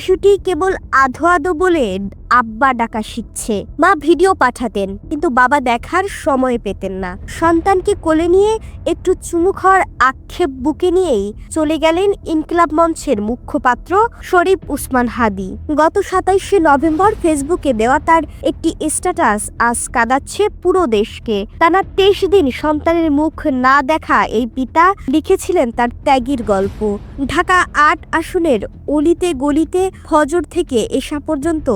শিশুটি কেবল আধো আধো বলে আব্বা ডাকা শিখছে। মা ভিডিও পাঠাতেন, কিন্তু বাবা দেখার সময় পেতেন না। সন্তানকে কোলে নিয়ে একটু চুমু খাওয়ার আক্ষেপ বুকে নিয়েই চলে গেলেন ইনকিলাব মঞ্চের মুখ্যপাত্র শরীফ উসমান হাদি। গত সাতাইশে নভেম্বর ফেসবুকে দেওয়া তার একটি স্ট্যাটাস আজ কাঁদাচ্ছে পুরো দেশকে। টানা তেইশ দিন সন্তানের মুখ না দেখা এই পিতা লিখেছিলেন তার ত্যাগীর গল্প। ঢাকা আট আসনের অলিতে গলিতে ফজর থেকে এসা পর্যন্ত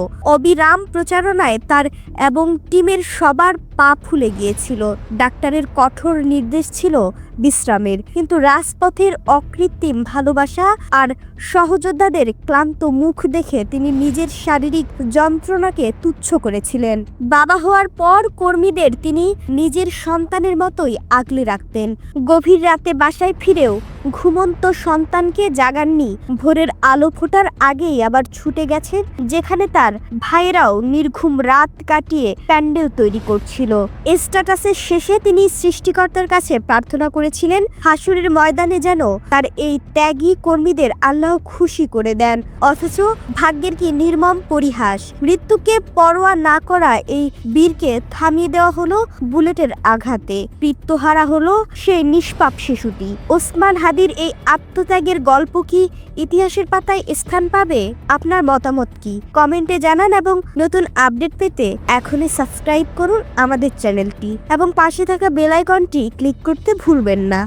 অবিরাম প্রচারণায় তার এবং টিমের সবার পা ফুলে গিয়েছিল। ডাক্তারের কঠোর নির্দেশ ছিল বিশ্রামের। কিন্তু রাজপথের অকৃত্রিম ভালোবাসা আর সহযোদ্ধাদের ক্লান্ত মুখ দেখে তিনি নিজের শারীরিক যন্ত্রণাকে তুচ্ছ করেছিলেন। বাবা হওয়ার পর কর্মীদের তিনি নিজের সন্তানের মতোই আগলে রাখতেন। গভীর রাতে বাসায় ফিরেও ঘুমন্ত সন্তানকে জাগাননি। ভোরের আলো ফোটার আগেই আবার ছুটে গেছেন, যেখানে তার ভাইয়েরাও নির্ঘুম রাত কাটিয়ে প্যান্ডেল তৈরি করছিল। স্ট্যাটাসের শেষে তিনি সৃষ্টিকর্তার কাছে প্রার্থনা করেছিলেন, হাসুরের ময়দানে যেন তার এই ত্যাগী কর্মীদের আল্লাহ খুশি করে দেন। অথচ ভাগ্যের কি নির্মম পরিহাস। মৃত্যুকে পরোয়া না করা এই বীরকে থামিয়ে দেওয়া হলো বুলেটের আঘাতে। মৃত্যুহারা হলো সেই নিষ্পাপ শিশুটি। ওসমান হাদির এই আত্মত্যাগের গল্প কি ইতিহাসের পাতায় স্থান পাবে? আপনার মতামত কি? কমেন্টে জানান এবং নতুন আপডেট পেতে এখনই সাবস্ক্রাইব করুন আমাদের চ্যানেলটি। এবং পাশে থাকা বেল আইকনটি ক্লিক করতে ভুলবেন না